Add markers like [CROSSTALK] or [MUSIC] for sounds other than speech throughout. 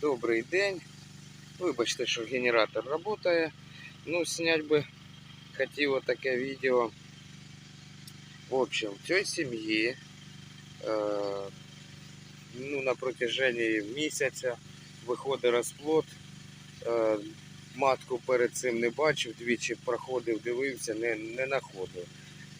Добрий день. Вибачте, що генератор працює. Ну, снять би хотів таке відео. В общем, в цій сім'ї е, ну, на протяжении місяця виходить розплод. Е, матку перед цим не бачив, двічі проходив, дивився, не, не.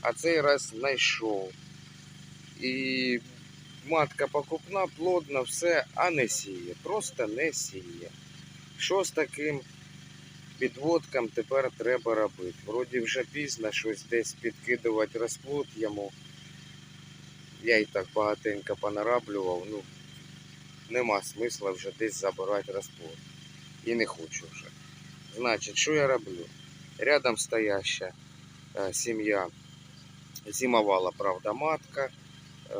А цей раз знайшов. І матка покупна, плодна, все, а не сіє. Просто не сіє. Що з таким підводком тепер треба робити? Вроді вже пізно щось десь підкидувати розплод йому. Я і так багатенько понараблював, ну нема смисла вже десь забирати розплод. І не хочу вже. Значить, що я роблю? Рядом стояща е, сім'я зимовала, правда, матка. Е,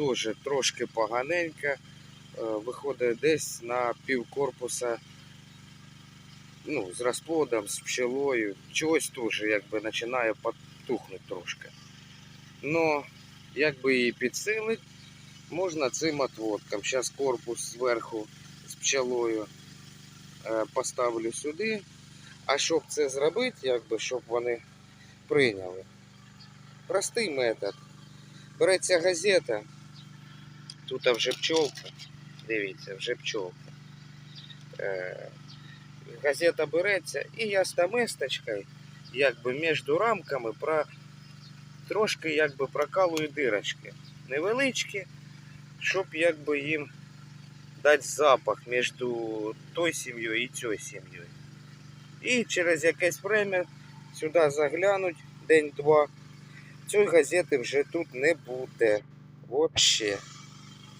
Теж трошки поганенька. Е, виходить десь на пів корпуса ну, з розплодом, з пчелою. Чогось теж якби починає потухнути трошки. Но як би її підсилити, можна цим отводком. Зараз корпус зверху з пчелою е, поставлю сюди. А щоб це зробити, якби, щоб вони прийняли. Простий метод. Береться газета. Тут вже пчелка. Дивіться, вже пчелка. Е, газета береться і я з таместочкою, якби між рамками про, трошки якби прокалую дирочки. Невеличкі, щоб якби їм дати запах між той сім'єю і цією сім'єю. І через якесь время сюди заглянуть день-два. Цієї газети вже тут не буде. Вообще.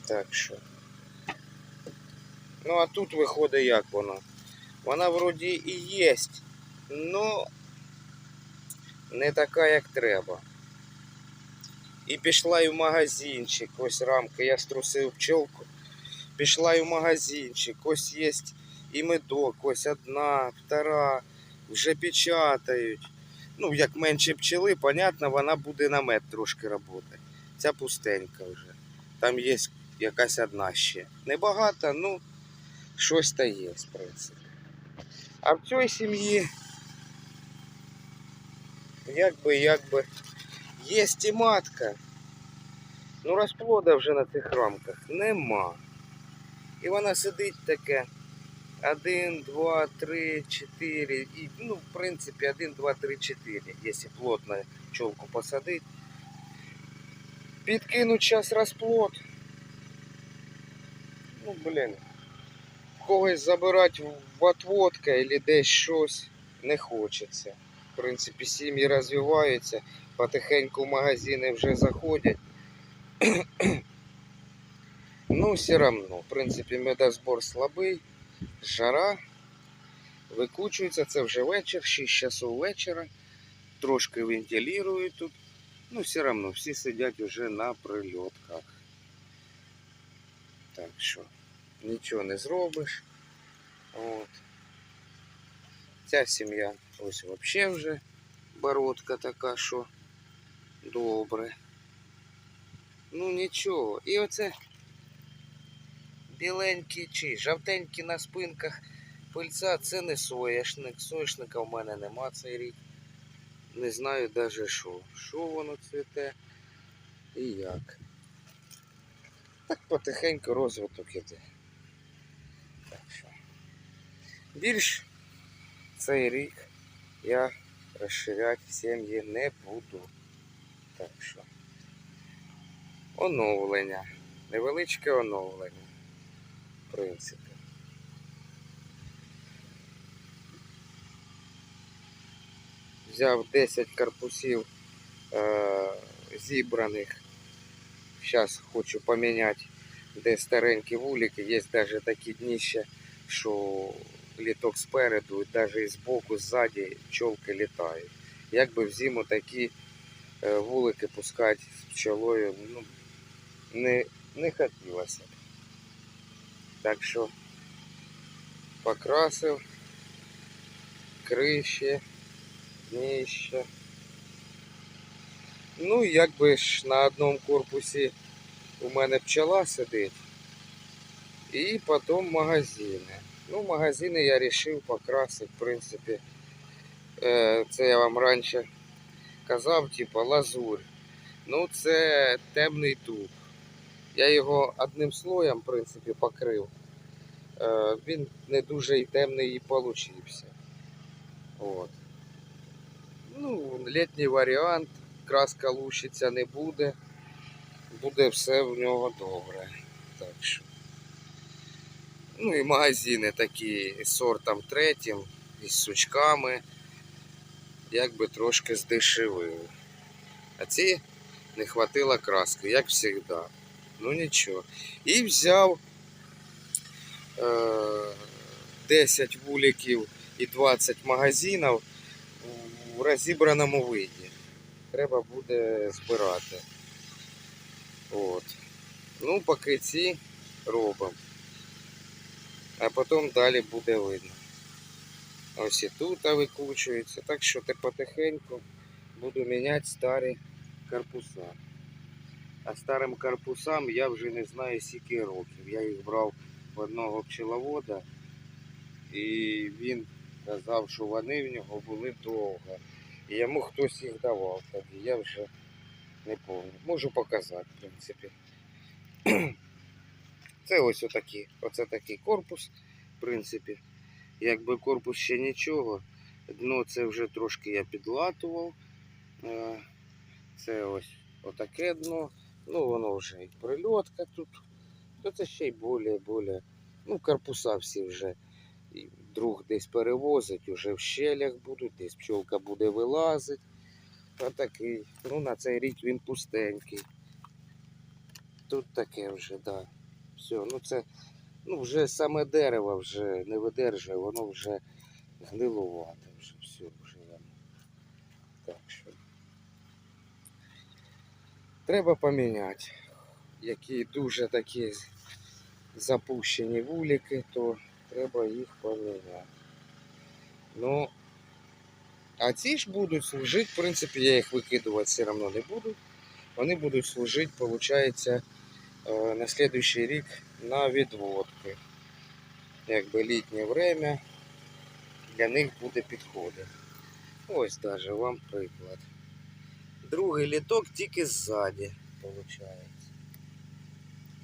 Так що. Ну а тут виходить як воно. Вона вроді і є, но не така, як треба. І пішла і в магазинчик, ось рамка, я струсив пчелку. Пішла і в магазинчик, ось є і медок, ось одна, втора, вже печатають. Ну, як менше пчели, понятно, вона буде на мед трошки працювати. Ця пустенька вже. Там є якась одна ще. Небагато, ну щось та є, в принципі. А в цій сім'ї якби, якби є і матка. Ну розплода вже на цих рамках нема. І вона сидить таке. Один, два, три, чотири. І, ну, в принципі, один, два, три, чотири. Якщо плотно пчелку посадить. Підкинуть зараз розплод. Ну, блін. Когось забирати в отводка або десь щось не хочеться. В принципі, сім'ї розвиваються, потихеньку в магазини вже заходять. [CLEARS THROAT] ну, все равно, в принципі, медозбор слабий, жара. Викучується, це вже вечір, 6 часов вечора. Трошки вентилюють тут. Ну, все равно, всі сидять вже на прильотках. Так що нічого не зробиш. От. Ця сім'я ось взагалі вже бородка така, що добре. Ну нічого. І оце біленькі чи жовтенькі на спинках пильця це не соняшник. Соняшника в мене нема цей рік. Не знаю навіть що. Що воно цвіте і як. Так потихеньку розвиток іде. Так що. Більш цей рік я розширяти сім'ї не буду. Так що. Оновлення. Невеличке оновлення. В принципі. Взяв 10 корпусів е- зібраних. Зараз хочу поміняти де старенькі вулики. Є навіть такі дніща, що літок спереду, і навіть збоку, ззаді пчолки літають. Якби в зиму такі е, вулики пускати з пчелою, ну, не, не хотілося. б. Так що покрасив криші, дніще. Ну, якби ж на одному корпусі у мене пчела сидить. І потім магазини. Ну, магазини я вирішив покрасити, в принципі. Е, Це я вам раніше казав, типу, лазурь. Ну, це темний дуб. Я його одним слоєм, в принципі, покрив. Е, Він не дуже і темний і получився. От. Ну, літній варіант, краска лущиться не буде. Буде все в нього добре. Так що. Ну і магазини такі з сортом третім, із сучками. Якби трошки здешевили. А ці не хватило краски, як завжди. Ну нічого. І взяв е, 10 вуликів і 20 магазинів в розібраному виді. Треба буде збирати. От. Ну, поки ці робимо. А потім далі буде видно. Ось і тут викручується. Так що ти потихеньку буду міняти старі корпуса. А старим корпусам я вже не знаю скільки років. Я їх брав в одного пчеловода і він казав, що вони в нього були довго. І йому хтось їх давав тоді. Я вже не пам'ятаю. Можу показати, в принципі. [CLEARS THROAT] Це ось отакі. Оце такий корпус, в принципі. Якби корпус ще нічого. Дно це вже трошки я підлатував. Е, Це ось отаке дно. Ну воно вже і прильотка тут. То це ще й более, более. Ну, корпуса всі вже. Друг десь перевозить, уже в щелях будуть, десь пчолка буде вилазити. Отакий. Ну, на цей рік він пустенький. Тут таке вже, так. Да. Все, ну це ну вже саме дерево вже не видержує, воно вже гнилувате вже все вже. Так що. Треба поміняти. Які дуже такі запущені вулики, то треба їх поміняти. Ну, а ці ж будуть служити, в принципі, я їх викидувати все одно не буду. Вони будуть служити, виходить, е, на следующий рік на відводки. Якби літнє время для них буде підходити. Ось даже вам приклад. Другий літок тільки ззаді, виходить.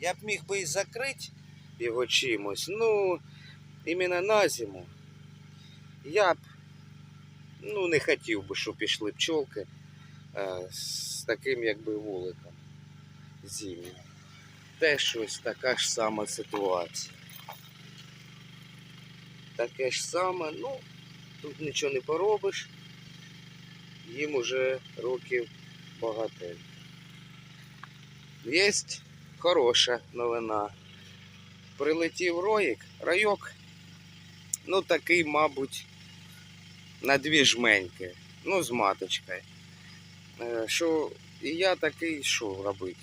Я б міг би і закрити його чимось, ну, іменно на зиму. Я б ну, не хотів би, щоб пішли пчолки е, з таким якби вуликом зимнім. Теж щось така ж сама ситуація. Таке ж саме, ну, тут нічого не поробиш. Їм уже років багатенько. Є хороша новина. Прилетів роїк, райок, ну такий, мабуть, на дві жменьки, ну, з маточкою. Е, Що і я такий, що робити?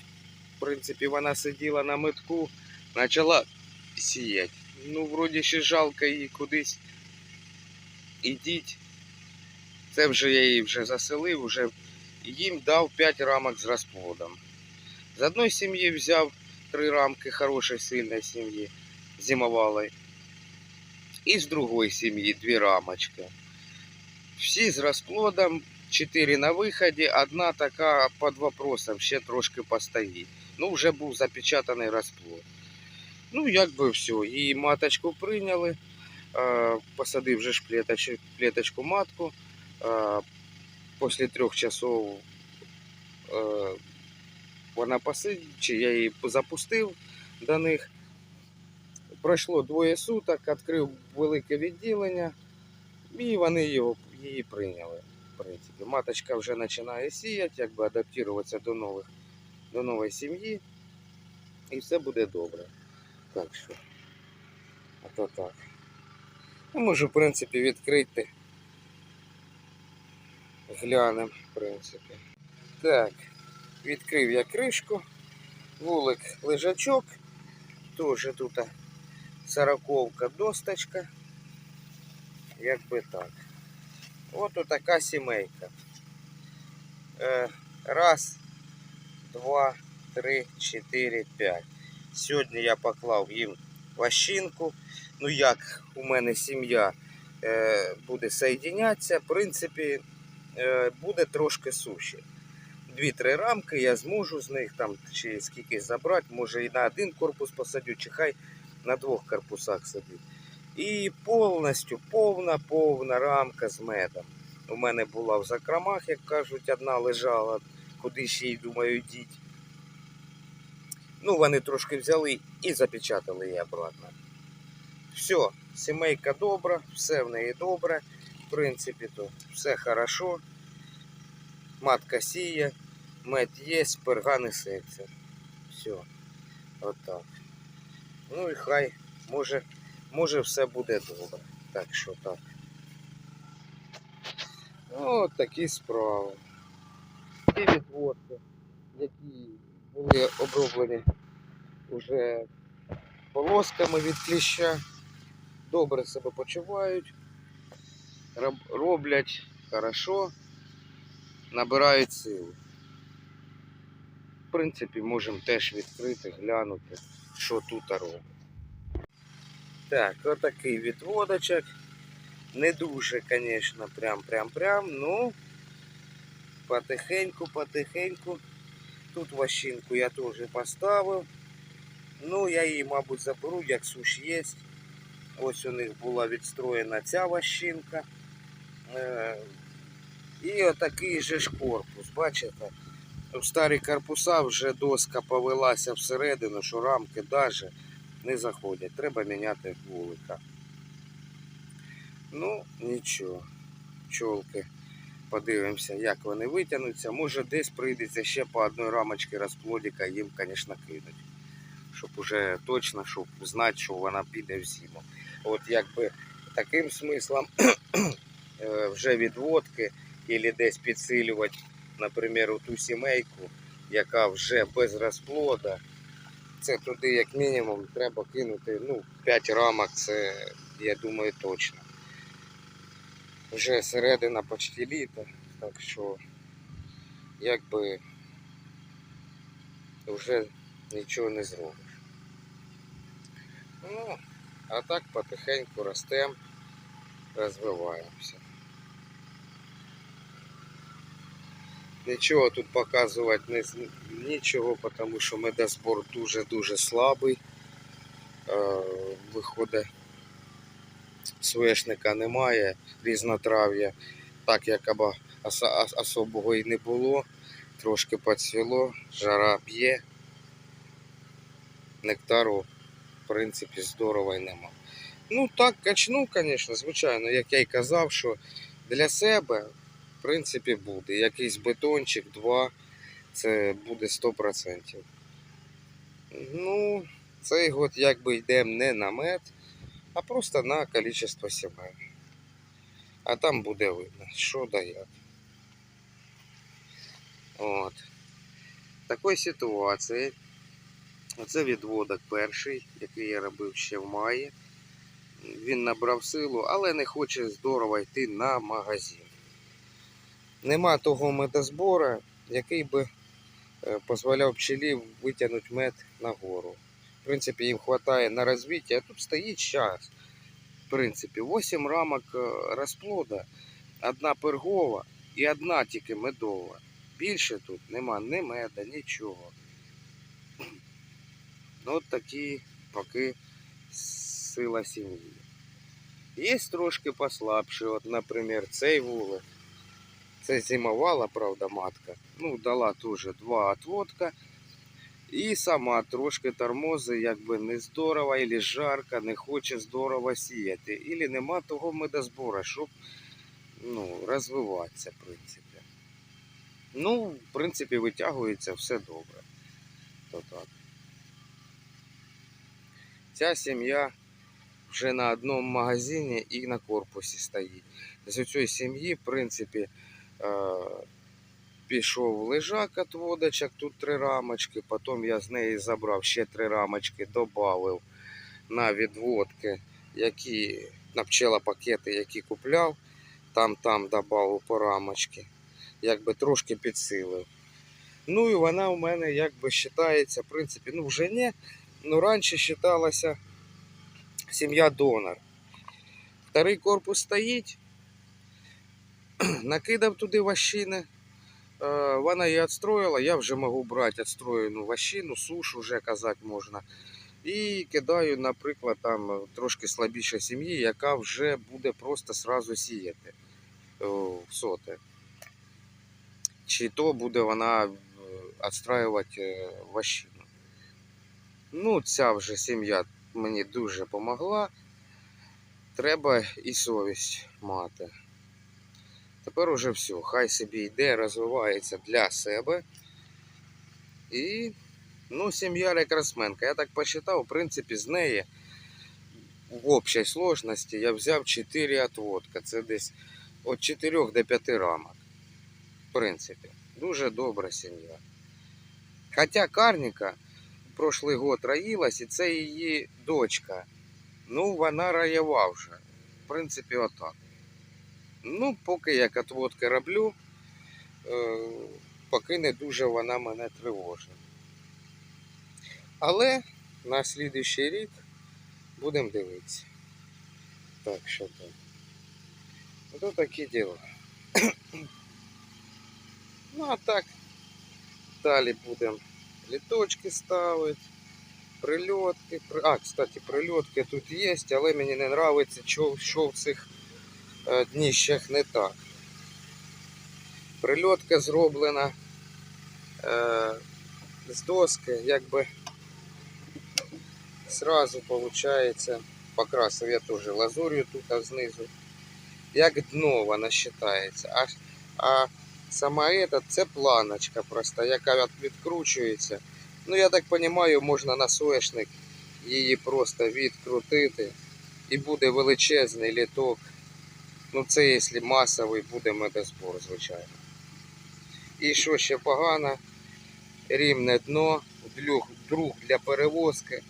В принципі, вона сиділа на метку, почала сіяти. Ну, вроді ще жалко її кудись ідіть. Це вже я її вже заселив, вже їм дав 5 рамок з розплодом. З одної сім'ї взяв 3 рамки хорошої, сильної сім'ї, зимовалої. І з другої сім'ї 2 рамочки. Всі з розплодом, 4 на виході, одна така під вопросом, ще трошки постоїть. Ну, вже був запечатаний розплод. Ну, якби все. І маточку прийняли. Посадив вже ж плеточ- матку. Після трьох часов вона посидить, я її запустив до них. Пройшло двоє суток, відкрив велике відділення, і вони його, її прийняли. В принципі. Маточка вже починає сіяти, якби адаптуватися до нових, до нової сім'ї. І все буде добре. Так що. А то так. Ну, можу, в принципі, відкрити. Глянемо, в принципі. Так, відкрив я кришку. Вулик лежачок. Теж тут сороковка досточка. Якби так. От така сімейка. Е, раз, два, три, чотири, п'ять. Сьогодні я поклав їм ващинку. Ну як у мене сім'я е, буде соєдінятися, в принципі, е, буде трошки суші. Дві-три рамки я зможу з них там чи скільки забрати, може і на один корпус посадю, чи хай на двох корпусах садить. І повністю повна повна рамка з медом. У мене була в закромах, як кажуть, одна лежала, куди ще й думаю діть. Ну, вони трошки взяли і запечатали її обратно. Все, сімейка добра, все в неї добре. В принципі, то все хорошо. Матка сіє, мед є, перга несеться. Все. Отак. Ну і хай, може, може все буде добре. Так що так. Ну, от такі справи. Ті відводки, які були оброблені вже полосками від кліща, добре себе почувають, роблять хорошо, набирають сили. В принципі, можемо теж відкрити, глянути, що тут робить. Так, отакий відводочок. Не дуже, звісно, прям-прям-прям, ну потихеньку, потихеньку. Тут ващинку я теж поставив. Ну, я її, мабуть, заберу, як суш є. Ось у них була відстроєна ця ващинка. Е, І отакий же ж корпус, бачите? Старі корпуса вже доска повелася всередину, що рамки навіть не заходять. Треба міняти вулика. Ну, нічого. Пчолки. Подивимося, як вони витягнуться. Може десь прийдеться ще по одній рамочці розплодика їм, звісно, кинуть. Щоб уже точно, щоб знати, що вона піде в зиму. От якби таким смислом [CLEARS THROAT] е, вже відводки або десь підсилювати, наприклад, ту сімейку, яка вже без розплода. Це туди, як мінімум, треба кинути ну, 5 рамок, це я думаю точно. Вже середина почти літа, так що якби вже нічого не зробиш. Ну, а так потихеньку ростемо, розвиваємося. Нічого тут показувати не, нічого, тому що медозбор дуже-дуже слабий. Е, виходить, свешника немає, різнотрав'я, так як ос- особого і не було. Трошки поцвіло, жара б'є. Нектару, в принципі, здорово й нема. Ну так, качну, звісно, звичайно, як я й казав, що для себе, принципі, буде. Якийсь бетончик, два, це буде 100%. Ну, цей год якби йдемо не на мед, а просто на кількість сімей. А там буде видно, що да як. От. Такої ситуації. Оце відводок перший, який я робив ще в маї. Він набрав силу, але не хоче здорово йти на магазин. Нема того медозбора, який би е, дозволяв пчелі витягнути мед нагору. В принципі, їм вистачає на розвиття, а тут стоїть час. В принципі, 8 рамок е, розплода, одна пергова і одна тільки медова. Більше тут нема ні меда, нічого. Ну, от такі поки сила сім'ї. Є трошки послабші, от, наприклад, цей вулик. Це зимувала, правда, матка. Ну, дала теж два отводка. І сама трошки тормози, якби не здорово, або жарко, не хоче здорово сіяти. Ілі нема того медозбору, щоб ну, розвиватися, в принципі. Ну, в принципі, витягується все добре. То так. Ця сім'я вже на одному магазині і на корпусі стоїть. З цієї сім'ї, в принципі, пішов лежак від водочок, тут три рамочки, потім я з неї забрав ще три рамочки, додав на відводки, які на пчелопакети, які купляв, там там додав по рамочки, якби трошки підсилив. Ну і вона у мене якби вважається, в принципі, ну вже не, ну раніше вважалася сім'я донор. Вторий корпус стоїть. [CLEARS THROAT] Накидав туди вощини. Е, Вона її відстроїла, я вже можу брати відстроєну вощину, суш вже казати можна. І кидаю, наприклад, там трошки слабіше сім'ї, яка вже буде просто сразу сіяти о, соти. Чи то буде вона відстраювати вощину. Ну, ця вже сім'я мені дуже допомогла. Треба і совість мати. Тепер уже все, хай собі йде, розвивається для себе. І ну, сім'я рекордсменка. Я так посчитав, в принципі, з неї в общій сложності я взяв 4 отводка. Це десь від 4 до 5 рамок. В принципі, дуже добра сім'я. Хоча Карніка прошлий год роїлась, і це її дочка. Ну, вона раєва вже. В принципі, отак. Ну, поки як отводки роблю, е, поки не дуже вона мене тривожить. Але на слідуючий рік будемо дивитися. Так, що там. Ото такі діла. [COUGHS] ну, а так, далі будемо літочки ставити, прильотки. А, кстати, прильотки тут є, але мені не подобається, що, що в цих дніщах не так. Прильотка зроблена е, з доски, якби сразу виходить, покрасив я теж лазур'ю тут знизу. Як дно вона вважається. А, а сама ета це планочка просто, яка відкручується. Ну, я так розумію, можна на соєшник її просто відкрутити і буде величезний літок. Ну, це якщо масовий буде медозбор, звичайно. І що ще погано, рівне дно, друг, для перевозки,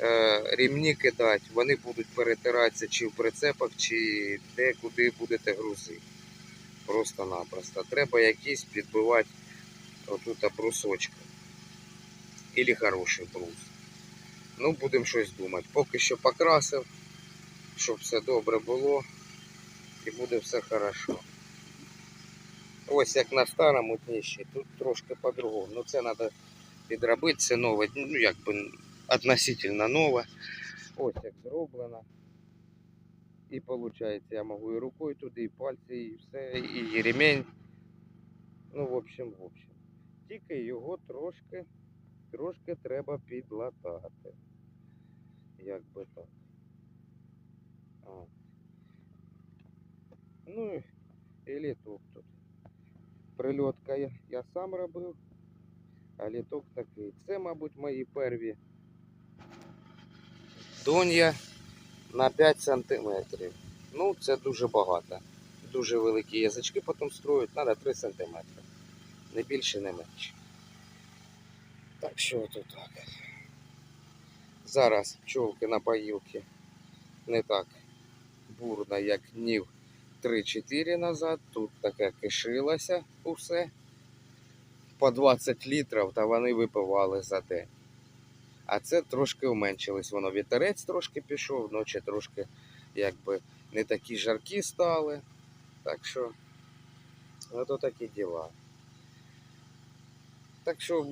е, рівні кидати, вони будуть перетиратися чи в прицепах, чи де, куди будете грузити. Просто-напросто. Треба якісь підбивати отут брусочки. Ілі хороший брус. Ну, будемо щось думати. Поки що покрасив, щоб все добре було і буде все хорошо. Ось як на старому дніщі, тут трошки по-другому. Ну це треба підробити, це нове, ну якби относительно нове. Ось як зроблено. І виходить, я можу і рукою туди, і пальці, і все, і ремень. Ну, в общем, в общем. Тільки його трошки, трошки треба підлатати. Як би так. Ну і літок тут. Прильотка я, сам робив, а літок такий. Це, мабуть, мої перві дон'я на 5 сантиметрів. Ну, це дуже багато. Дуже великі язички потім строють, треба 3 сантиметри. Не більше, не менше. Так що тут так. Зараз пчолки на поїлки не так бурно, як днів 3-4 назад. Тут таке кишилося усе. По 20 літрів, та вони випивали за день. А це трошки уменшилось. Воно вітерець трошки пішов, ночі трошки якби не такі жаркі стали. Так що, ото такі діла. Так що,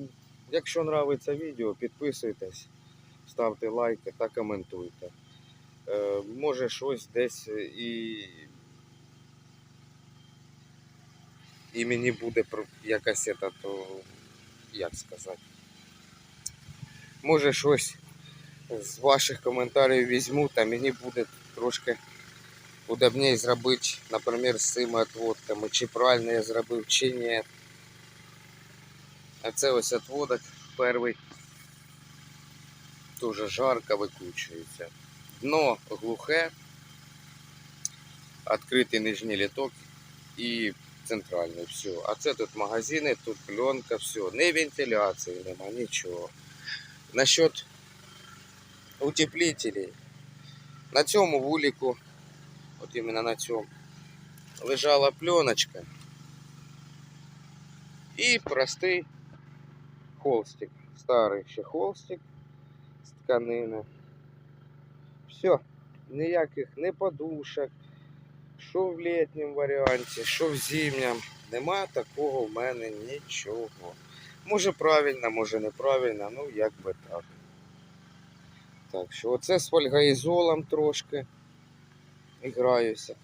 якщо нравиться відео, підписуйтесь, ставте лайки та коментуйте. Е, може щось десь і. І мені буде про- якась ета, то як сказати. Може щось з ваших коментарів візьму, та мені буде трошки удобніше зробити, наприклад, з цими отводками, чи правильно я зробив, чи ні. А це ось отводок перший. Дуже жарко викручується. Дно глухе, відкритий нижній літок і центральний. Все. А це тут магазини, тут пленка, все. Не вентиляції нема, нічого. Насчет утеплителей. На цьому вулику, от іменно на цьому, лежала пленочка і простий холстик. Старий ще холстик з тканини. Все, ніяких не подушок, що в літньому варіанті, що в зимньому. Нема такого в мене нічого. Може правильно, може неправильно, ну як би так. Так що оце з фольгаізолом трошки граюся.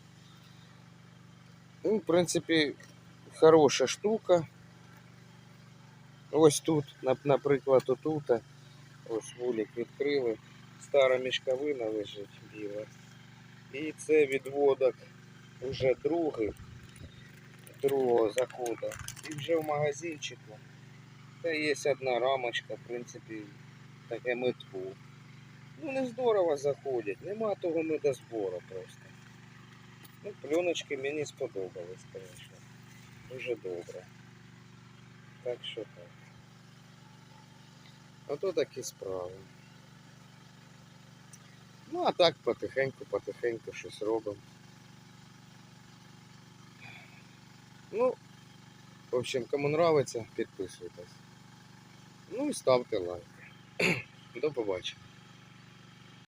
Ну, в принципі, хороша штука. Ось тут, наприклад, отут. Ось вулик відкрили. Стара мішковина лежить біла. І це відводок вже другий, другого заходу. І вже в магазинчику. Та є одна рамочка, в принципі, таке метку. Ну не здорово заходять, нема того медозбору просто. Ну, пленочки мені сподобались, звісно. Дуже добре. Так що так. Ото такі справи. Ну, а так потихеньку, потихеньку щось робимо. Ну, в общем, кому нравиться, підписуйтесь. Ну і ставте лайк. [CLEARS THROAT] До побачення.